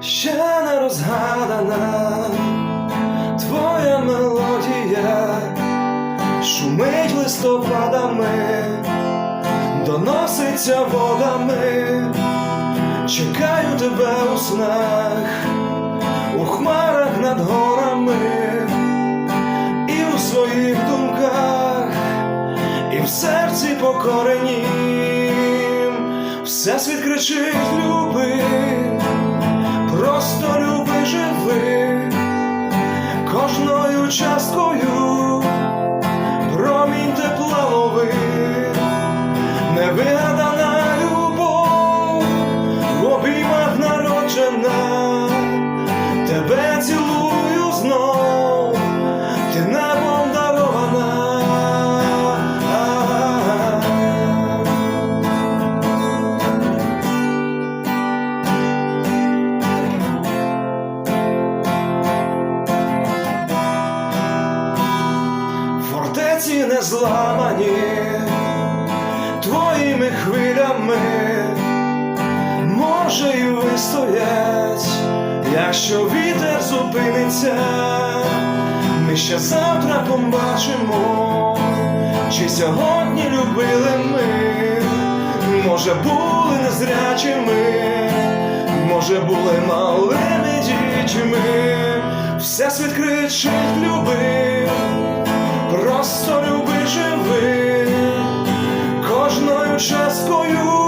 ще не розгадана. Твоя мелодія, шумить листопадами, доноситься водами, чекаю тебе у снах, у хмарах над горами, і у своїх думках, і в серці покоренім, все світ кричить люби, кожною часткою зламані твоїми хвилями, може і вистоять, якщо вітер зупиниться, ми ще завтра побачимо, чи сьогодні любили ми, може були незрячими, може були малими дітьми, все світ кричить люби. Просто люби часткою